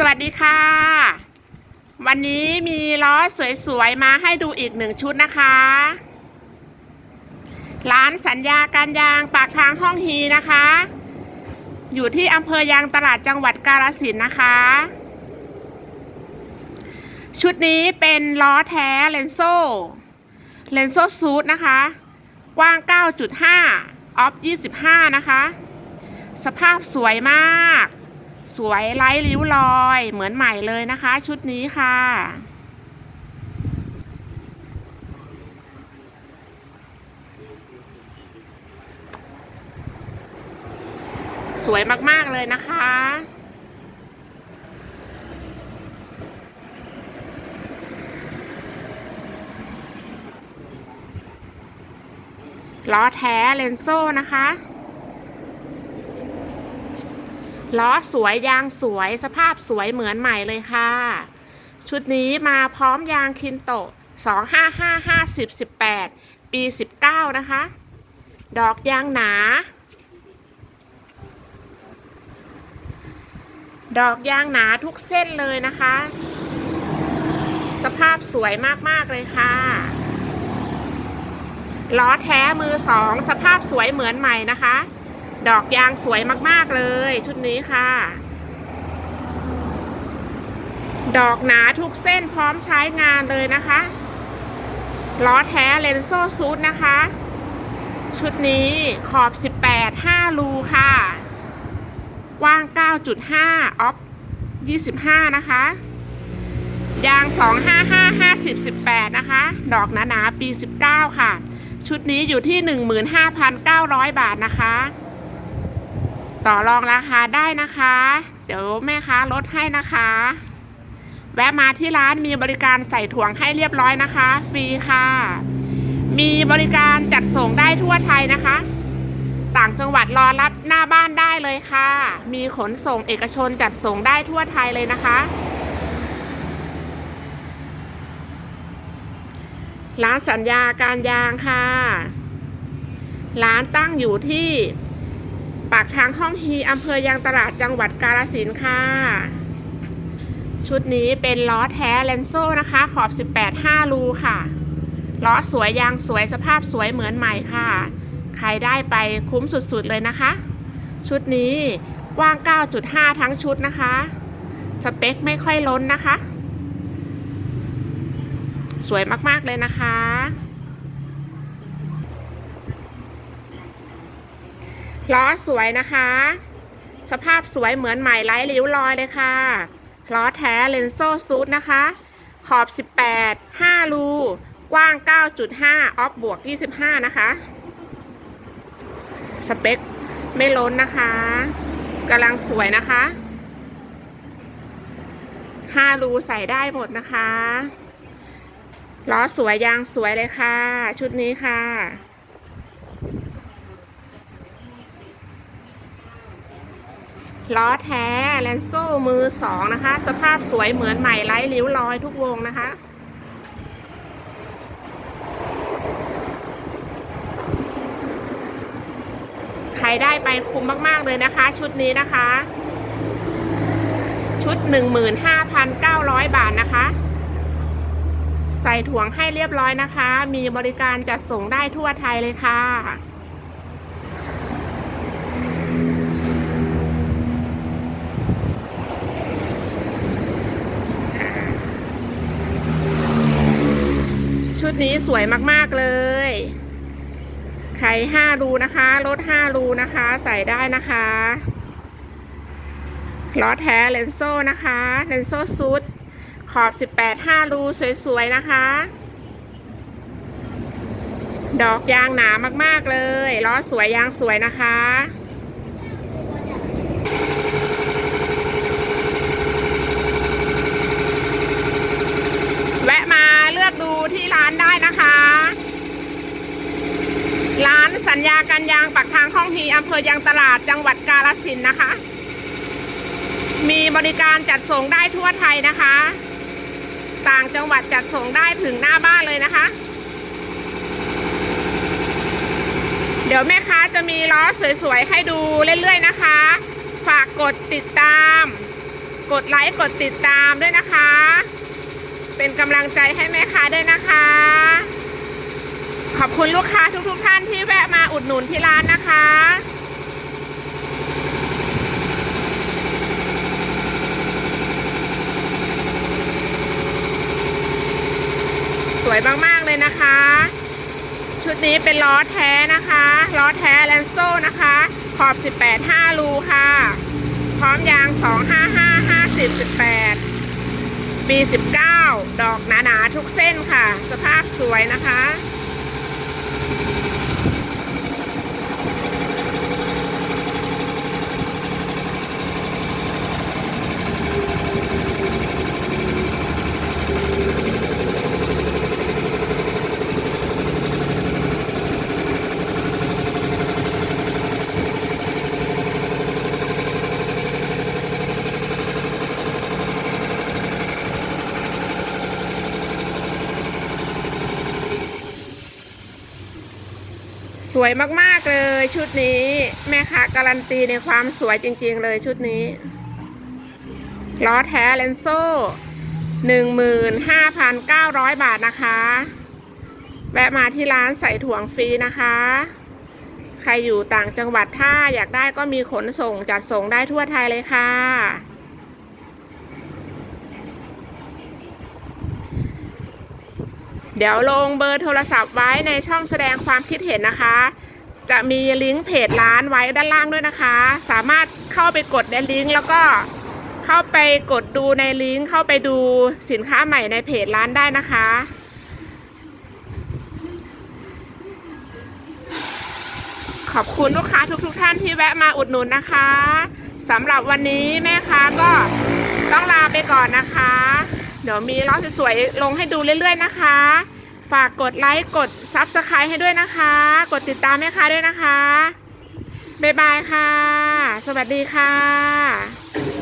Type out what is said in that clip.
สวัสดีค่ะ วันนี้มีล้อสวยๆ มาให้ดูอีกหนึ่งชุดนะคะ ร้านสัญญาการยางปากทางห้องฮีนะคะ อยู่ที่อำเภอยางตลาดจังหวัดกาฬสินนะคะ ชุดนี้เป็นล้อแท้เลนโซ่เลนโซ่ซูดนะคะ กว้าง 9.5 ออฟ 25 นะคะ สภาพสวยมาก สวยไร้ริ้วรอยเหมือนใหม่เลยนะคะ ชุดนี้ค่ะ สวยมาก ๆ เลยนะคะล้อแท้เลนโซ่นะคะ ล้อสวยยางสวยสภาพสวยเหมือนใหม่เลยค่ะ ชุดนี้มาพร้อมยางคินโตะ255 50 18 ปี 19 นะคะ ดอกยางหนา ดอกยางหนาทุกเส้นเลยนะคะ สภาพสวยมาก ๆ เลยค่ะ ล้อแท้มือสอง สภาพสวยเหมือนใหม่นะคะ ดอกยางสวยมากๆเลย ชุดนี้ค่ะ ดอกหนาทุกเส้นพร้อมใช้งานเลยนะคะล้อแท้เลนโซ่ซูดนะคะ ชุดนี้ขอบ 18 5รูค่ะ กว้าง 9.5 ออฟ 25 นะคะ ยาง 255 50 18 นะคะ ดอกหนาๆ ปี 19 ค่ะ ชุดนี้อยู่ที่ 15,900 บาทนะคะ ต่อรองราคาได้นะคะ เดี๋ยวแม่ค้าลดให้นะคะ แวะมาที่ร้านมีบริการใส่ถ่วงให้เรียบร้อยนะคะ ฟรีค่ะ มีบริการจัดส่งได้ทั่วไทยนะคะ ต่างจังหวัดรอรับหน้าบ้านได้เลยค่ะ มีขนส่งเอกชนจัดส่งได้ทั่วไทยเลยนะคะร้านสัญญาการยางค่ะ ร้านตั้งอยู่ที่ ปากทางห้องฮีอำเภอยางตลาดจังหวัดกาฬสินค่ะ ชุดนี้เป็นล้อแท้เลนโซ่นะคะ ขอบ 18 5รูค่ะล้อสวยยางสวยสภาพสวยเหมือนใหม่ค่ะ ใครได้ไปคุ้มสุดๆเลยนะคะ ชุดนี้กว้าง 9.5 ทั้งชุดนะคะ สเปคไม่ค่อยล้นนะคะ สวยมากๆเลยนะคะ ล้อสวยนะคะ สภาพสวยเหมือนใหม่ไร้ริ้วรอยเลยค่ะล้อแท้เลนโซ่ซูดนะคะ ขอบ 18 5 รู กว้าง 9.5 ออฟบวก 25 นะคะ สเปคไม่ล้นนะคะกำลังสวยนะคะ 5 รูใส่ได้หมดนะคะล้อสวยยางสวยเลยค่ะ ชุดนี้ค่ะ ล้อแท้แลนโซ่มือสองนะคะ สภาพสวยเหมือนใหม่ไร้ริ้วรอยทุกวงนะคะ ใครได้ไปคุ้มมากๆเลยนะคะ ชุดนี้นะคะ ชุด 15,900 บาทนะคะ ใส่ถ่วงให้เรียบร้อยนะคะ มีบริการจัดส่งได้ทั่วไทยเลยค่ะ นี้สวยมากๆเลย ไข่ห้ารูนะคะรถห้ารูนะคะ ใส่ได้นะคะล้อแท้เลนโซ่นะคะเลนโซ่ซูดขอบ 18 5 รูสวย ๆ นะคะ ดอกยางหนามาก ๆ เลย ล้อสวย ยางสวยนะคะแวะมาเลือกดูที่ร้านได้นะคะ ร้านสั ญญาการยางปักทางห้องฮีอำเภอยางตลาดจังหวัดกาฬสินธุ์นะคะ มีบริการจัดส่งได้ทั่วไทยนะคะ ต่างจังหวัดจัดส่งได้ถึงหน้าบ้านเลยนะคะ เดี๋ยวแม่ค้าจะมีล้อสวยๆให้ดูเรื่อยๆนะคะ ฝากกดติดตาม กดไลค์กดติดตามด้วยนะคะ เป็นกำลังใจให้แม่ค้าด้วยนะคะขอบคุณลูกค้าทุกๆทท่านที่แวะ อุดหนุนที่ร้านนะคะ สวยมาก ๆ เลยนะคะ ชุดนี้เป็นล้อแท้นะคะล้อแท้แลนโซ่นะคะ ขอบ 18 5รูค่ะ พร้อมยาง 255 50 18 ปี 19 ดอกหนา ๆ ทุกเส้นค่ะ สภาพสวยนะคะ สวยมากๆเลยชุดนี้ แม่ค้าการันตีในความสวยจริงๆเลยชุดนี้ล้อแท้เลนโซ่15,900บาทนะคะ แวะมาที่ร้านใส่ถ่วงฟรีนะคะ ใครอยู่ต่างจังหวัดถ้าอยากได้ก็มีขนส่งจัดส่งได้ทั่วไทยเลยค่ะ เดี๋ยวลงเบอร์โทรศัพท์ไว้ในช่องแสดงความคิดเห็นนะคะ จะมีลิงก์เพจร้านไว้ด้านล่างด้วยนะคะ สามารถเข้าไปกดในลิงก์แล้วก็เข้าไปกดดูในลิงก์เข้าไปดูสินค้าใหม่ในเพจร้านได้นะคะขอบคุณลูกค้าทุกๆทท่านที่แวะมาอุดหนุนนะคะสำหรับวันนี้แม่ค้าก็ต้องลาไปก่อนนะคะ ดี๋ยวมีล้อสวยๆลงให้ดูเรื่อย ๆ นะคะ ฝากกดไลค์กดซับสไครต์ให้ด้วยนะคะ กดติดตามแม่ค้าด้วยนะคะบ๊ายบายค่ะ สวัสดีค่ะ